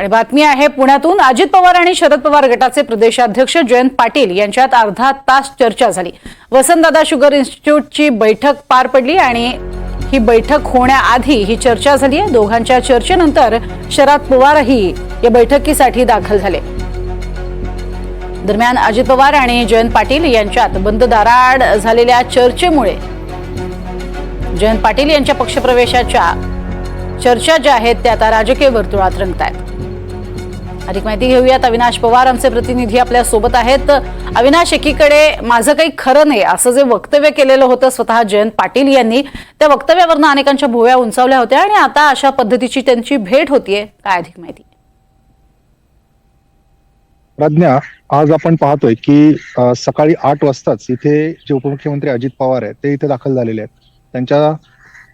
आणि बातमी आहे पुण्यातून. अजित पवार आणि शरद पवार गटाचे प्रदेशाध्यक्ष जयंत पाटील यांच्यात अर्धा तास चर्चा झाली. वसंतदादा शुगर इन्स्टिट्यूटची बैठक पार पडली आणि ही बैठक होण्याआधी ही चर्चा झाली. आहे दोघांच्या चर्चेनंतर शरद पवारही या बैठकीसाठी दाखल झाले. दरम्यान अजित पवार आणि जयंत पाटील यांच्यात बंद दाराआड झालेल्या चर्चेमुळे जयंत पाटील यांच्या पक्षप्रवेशाच्या चर्चा ज्या आहेत त्या आता राजकीय वर्तुळात रंगत आहेत अधिक माहिती घेऊयात. अविनाश पवार आमचे प्रतिनिधी आपल्यासोबत आहेत. अविनाश एकीकडे माझं काही खरं नाही असं जे वक्तव्य केलेलं होतं स्वतः जयंत पाटील यांनी त्या वक्तव्यावरनं अनेकांच्या भुव्या उंचावल्या होत्या आणि आता अशा पद्धतीची त्यांची भेट होतीये काय अधिक माहिती? प्रज्ञा आज आपण पाहतोय की सकाळी आठ वाजताच इथे जे उपमुख्यमंत्री अजित पवार आहेत ते इथे दाखल झालेले आहेत. त्यांच्या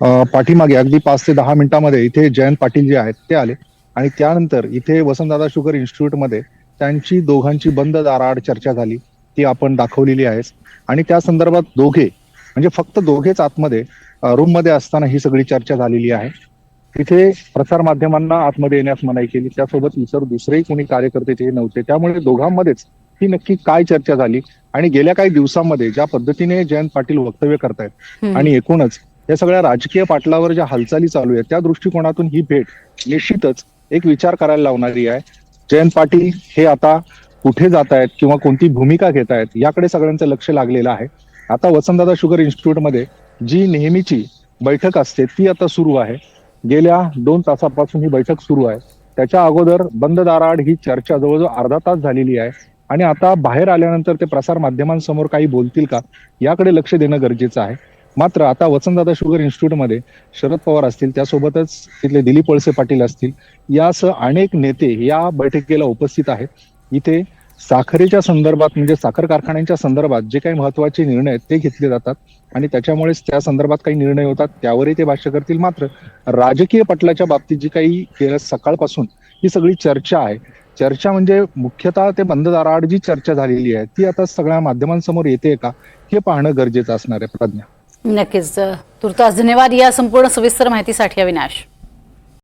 पाठीमागे अगदी पाच ते दहा मिनिटांमध्ये इथे जयंत पाटील जे आहेत ते आले. आणि त्यानंतर इथे वसंतदादा शुगर इन्स्टिट्यूटमध्ये त्यांची दोघांची बंद दाराआड चर्चा झाली. ती आपण दाखवलेली आहे आणि त्या संदर्भात दोघे म्हणजे फक्त दोघेच आतमध्ये रूममध्ये असताना ही सगळी चर्चा झालेली आहे. तिथे प्रसार माध्यमांना आतमध्ये येण्यास मनाई केली. त्यासोबत इतर दुसरेही कोणी कार्यकर्ते ते नव्हते. त्यामुळे दोघांमध्येच ही नक्की काय चर्चा झाली. आणि गेल्या काही दिवसांमध्ये ज्या पद्धतीने जयंत पाटील वक्तव्य करतायत. आणि एकूणच या सगळ्या राजकीय पाटलावर ज्या हालचाली चालू आहेत त्या दृष्टिकोनातून ही भेट निश्चितच एक विचार करायला लावणारी आहे. जयंत पाटील हे आता कुठे जात आहेत किंवा कोणती भूमिका घेत आहेत याकडे सगळ्यांचं लक्ष लागलेलं आहे. आता वसंतदादा शुगर इन्स्टिट्यूटमध्ये जी नेहमीची बैठक असते ती आता सुरू आहे. गेल्या दोन तासापासून ही बैठक सुरू आहे. त्याच्या अगोदर बंद दाराआड ही चर्चा जवळजवळ अर्धा तास झालेली आहे. आणि आता बाहेर आल्यानंतर ते प्रसार माध्यमांसमोर काही बोलतील का याकडे लक्ष देणं गरजेचं आहे. मात्र आता वसंतदादा शुगर इन्स्टिट्यूटमध्ये शरद पवार असतील त्यासोबतच तिथले दिलीप वळसे पाटील असतील यासह अनेक नेते या बैठकीला उपस्थित आहेत. इथे साखरेच्या संदर्भात म्हणजे साखर कारखान्यांच्या संदर्भात जे काही महत्त्वाचे निर्णय आहेत ते घेतले जातात. आणि त्याच्यामुळेच त्या संदर्भात काही निर्णय होतात त्यावरही ते भाष्य करतील. मात्र राजकीय पटलाच्या बाबतीत जी काही गेल्या सकाळपासून ही सगळी चर्चा आहे चर्चा म्हणजे मुख्यतः ते बंद दाराआड जी चर्चा झालेली आहे ती आता सगळ्या माध्यमांसमोर येते का हे पाहणं गरजेचं असणार आहे प्रज्ञा. नक्कीच तुर्तास धन्यवाद. या संपूर्ण सविस्तर माहितीसाठी अविनाश.